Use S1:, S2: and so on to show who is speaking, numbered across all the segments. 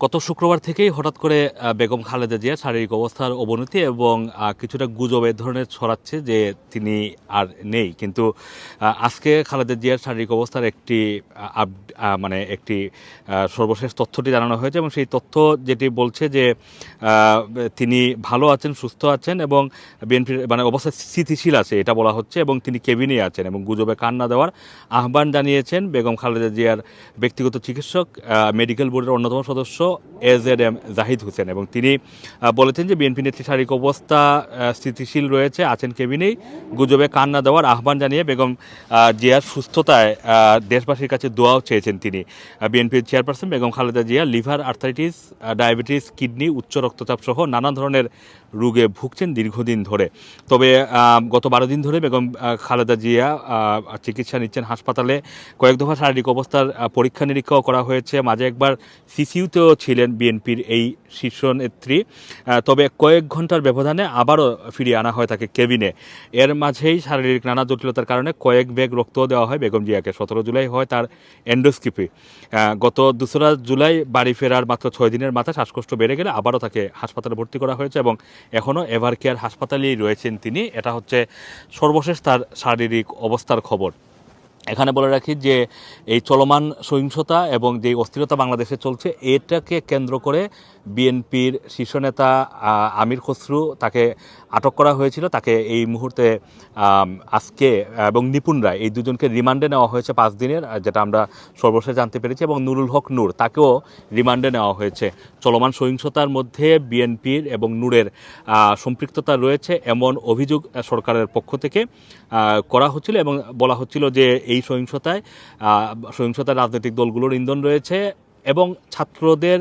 S1: গত শুক্রবার থেকেই হঠাৎ করে বেগম খালেদা জিয়ার শারীরিক অবস্থার অবনতি এবং কিছুটা গুজব এ ধরনের ছড়াচ্ছে যে তিনি আর নেই। কিন্তু আজকে খালেদা জিয়ার শারীরিক অবস্থার একটি আপ- মানে একটি সর্বশেষ তথ্যটি জানানো হয়েছে এবং সেই তথ্য যেটি বলছে যে তিনি ভালো আছেন, সুস্থ আছেন এবং বিএনপির মানে অবস্থা স্থিতিশীল আছে এটা বলা হচ্ছে এবং তিনি কেবিনে আছেন এবং গুজবে কান না দেওয়ার আহ্বান জানিয়েছেন বেগম খালেদা জিয়ার ব্যক্তিগত চিকিৎসক মেডিকেল বোর্ডের অন্যতম সদস্য এজ এড এম জাহিদ হোসেন এবং তিনি বলেছেন যে বিএনপি নেত্রী শারীরিক অবস্থা স্থিতিশীল রয়েছে, আছেন কেবিনেই। গুজবে কান না দেওয়ার আহ্বান জানিয়ে বেগম জিয়ার সুস্থতায় দেশবাসীর কাছে দোয়াও চেয়েছেন তিনি। বিএনপির chairperson Begum Khaleda Zia liver arthritis diabetes, kidney, উচ্চ রক্তচাপ সহ নানা ধরনের রোগে ভুগছেন দীর্ঘদিন ধরে। তবে গত বারো দিন ধরে বেগম খালেদা জিয়া চিকিৎসা নিচ্ছেন হাসপাতালে। কয়েক দফা শারীরিক অবস্থার পরীক্ষা নিরীক্ষাও করা হয়েছে। মাঝে একবার সিসিউতেও ছিলেন বিএনপির এই শীর্ষ নেত্রী। তবে কয়েক ঘণ্টার ব্যবধানে আবারও ফিরিয়ে আনা হয় তাকে কেবিনে। এর মাঝেই শারীরিক নানা জটিলতার কারণে কয়েক ব্যাগ রক্তও দেওয়া হয় বেগম জিয়াকে। সতেরো জুলাই হয় তার এন্ডোস্কিপি। গত দোসরা জুলাই বাড়ি ফেরার মাত্র ছয় দিনের মাথায় শ্বাসকষ্ট বেড়ে গেলে আবারও তাকে হাসপাতালে ভর্তি করা হয়েছে এবং এখনও এভার কেয়ার হাসপাতালেই রয়েছেন তিনি। এটা হচ্ছে সর্বশেষ তার শারীরিক অবস্থার খবর। এখানে বলে রাখি যে এই চলমান সহিংসতা এবং যে অস্থিরতা বাংলাদেশে চলছে, এটাকে কেন্দ্র করে বিএনপির শীর্ষ নেতা আমির খসরু তাকে আটক করা হয়েছিল। তাকে এই মুহূর্তে আজকে এবং নিপুণ রায় এই দুজনকে রিমান্ডে নেওয়া হয়েছে পাঁচ দিনের, যেটা আমরা সর্বশেষ জানতে পেরেছি, এবং নুরুল হক নূর তাকেও রিমান্ডে নেওয়া হয়েছে। চলমান সহিংসতার মধ্যে বিএনপির এবং নূরের সম্পৃক্ততা রয়েছে এমন অভিযোগ সরকারের পক্ষ থেকে করা হচ্ছিল এবং বলা হচ্ছিল যে এই সহিংসতায় সহিংসতায় সহিংসতার রাজনৈতিক দলগুলোর ইন্ধন রয়েছে এবং ছাত্রদের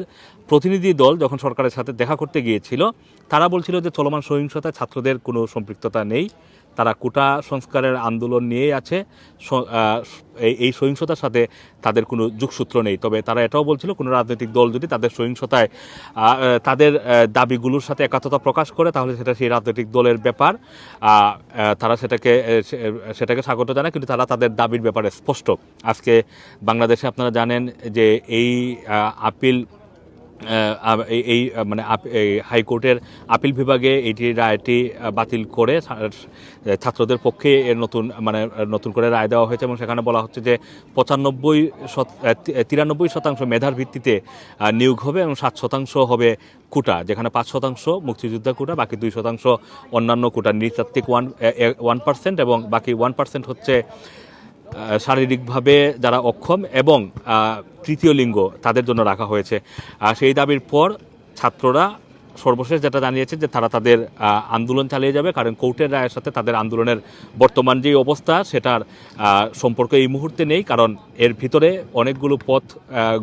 S1: প্রতিনিধি দল যখন সরকারের সাথে দেখা করতে গিয়েছিল, তারা বলছিল যে চলমান সহিংসতায় ছাত্রদের কোনো সম্পৃক্ততা নেই। তারা কোটা সংস্কারের আন্দোলন নিয়েই আছে। এই- সহিংসতার সাথে তাদের কোনো যোগসূত্র নেই। তবে তারা এটাও বলছিল, কোনো রাজনৈতিক দল যদি তাদের সহিংসতায় তাদের দাবিগুলোর সাথে একাত্মতা প্রকাশ করে, তাহলে সেটা সেই রাজনৈতিক দলের ব্যাপার। তারা সেটাকে সেটাকে স্বাগত জানায়, কিন্তু তারা তাদের দাবির ব্যাপারে স্পষ্ট। আজকে বাংলাদেশে আপনারা জানেন যে এই আপিল এই মানে হাইকোর্টের আপিল বিভাগে এটি রায়টি বাতিল করে ছাত্রদের পক্ষে এর নতুন মানে নতুন করে রায় দেওয়া হয়েছে এবং সেখানে বলা হচ্ছে যে পঁচানব্বই তিরানব্বই শতাংশ মেধার ভিত্তিতে নিয়োগ হবে এবং সাত শতাংশ হবে কোটা, যেখানে পাঁচ শতাংশ মুক্তিযোদ্ধা কোটা, বাকি দুই শতাংশ অন্যান্য কোটা, নৃতাত্ত্বিক ওয়ান ওয়ান পার্সেন্ট এবং বাকি ওয়ান পার্সেন্ট হচ্ছে শারীরিকভাবে যারা অক্ষম এবং তৃতীয় লিঙ্গ তাদের জন্য রাখা হয়েছে। সেই দাবির পর ছাত্ররা সর্বশেষ যেটা জানিয়েছে যে তারা তাদের আন্দোলন চালিয়ে যাবে, কারণ কোর্টের রায়ের সাথে তাদের আন্দোলনের বর্তমান যে অবস্থা সেটার সম্পর্ক এই মুহূর্তে নেই, কারণ এর ভিতরে অনেকগুলো পথ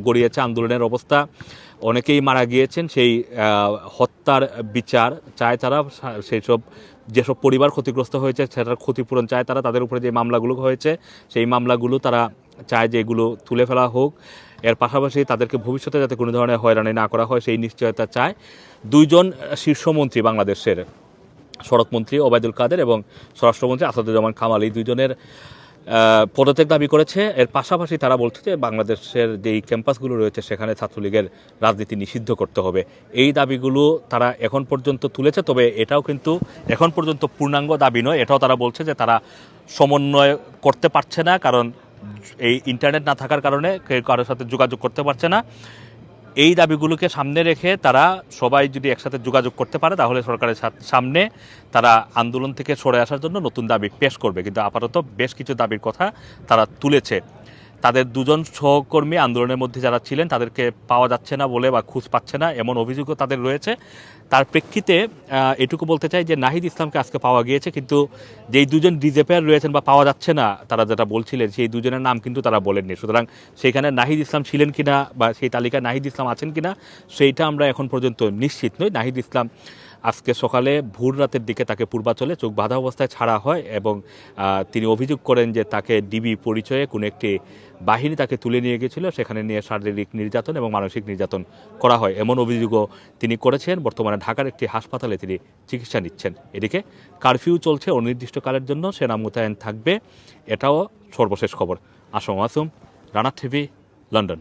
S1: গড়িয়েছে আন্দোলনের অবস্থা। অনেকেই মারা গিয়েছেন সেই হত্যার বিচার চায় তারা সেই সব যেসব পরিবার ক্ষতিগ্রস্ত হয়েছে সেটার ক্ষতিপূরণ চায় তারা তাদের উপরে যে মামলাগুলো হয়েছে সেই মামলাগুলো তারা চায় যে এগুলো তুলে ফেলা হোক। এর পাশাপাশি তাদেরকে ভবিষ্যতে যাতে কোনো ধরনের হয়রানি না করা হয় সেই নিশ্চয়তা চায়। দুইজন শীর্ষমন্ত্রী বাংলাদেশের সড়কমন্ত্রী ওবায়দুল কাদের এবং স্বরাষ্ট্রমন্ত্রী আসাদুজ্জামান খামাল এই দুইজনের আহ, পদত্যাগ দাবি করেছে। এর পাশাপাশি তারা বলছে যে বাংলাদেশের যেই ক্যাম্পাসগুলো রয়েছে, সেখানে ছাত্রলীগের রাজনীতি নিষিদ্ধ করতে হবে। এই দাবিগুলো তারা এখন পর্যন্ত তুলেছে, তবে এটাও কিন্তু এখন পর্যন্ত পূর্ণাঙ্গ দাবি নয়। এটাও তারা বলছে যে তারা সমন্বয় করতে পারছে না, কারণ এই ইন্টারনেট না থাকার কারণে কারোর সাথে যোগাযোগ করতে পারছে না। এই দাবিগুলোকে সামনে রেখে তারা সবাই যদি একসাথে যোগাযোগ করতে পারে, তাহলে সরকারের সামনে তারা আন্দোলন থেকে সরে আসার জন্য নতুন দাবি পেশ করবে। কিন্তু আপাতত বেশ কিছু দাবির কথা তারা তুলেছে। তাদের দুজন সহকর্মী আন্দোলনের মধ্যে যারা ছিলেন, তাদেরকে পাওয়া যাচ্ছে না বলে বা খুঁজ পাচ্ছে না, এমন অভিযোগও তাদের রয়েছে। তার প্রেক্ষিতে এটুকু বলতে চাই যে নাহিদ ইসলামকে আজকে পাওয়া গিয়েছে, কিন্তু যেই দুজন ডিজেপেয়ার রয়েছেন বা পাওয়া যাচ্ছে না, তারা যেটা বলছিলেন, সেই দুজনের নাম কিন্তু তারা বলেননি। সুতরাং সেখানে নাহিদ ইসলাম ছিলেন কিনা বা সেই তালিকায় নাহিদ ইসলাম আছেন কিনা, সেইটা আমরা এখন পর্যন্ত নিশ্চিত নই। নাহিদ ইসলাম আজকে সকালে ভোর রাতের দিকে তাকে পূর্বাচলে চোখ বাঁধা অবস্থায় ছাড়া হয় এবং তিনি অভিযোগ করেন যে তাকে ডিবি পরিচয়ে কোনো একটি বাহিনী তাকে তুলে নিয়ে গেছিল, সেখানে নিয়ে শারীরিক নির্যাতন এবং মানসিক নির্যাতন করা হয়। এমন অভিযোগও তিনি করেছেন। বর্তমানে ঢাকার একটি হাসপাতালে তিনি চিকিৎসা নিচ্ছেন। এদিকে কারফিউ চলছে অনির্দিষ্টকালের জন্য, সেনা মোতায়েন থাকবে। এটাও সর্বশেষ খবর। Assam আসুম Rana TV, London.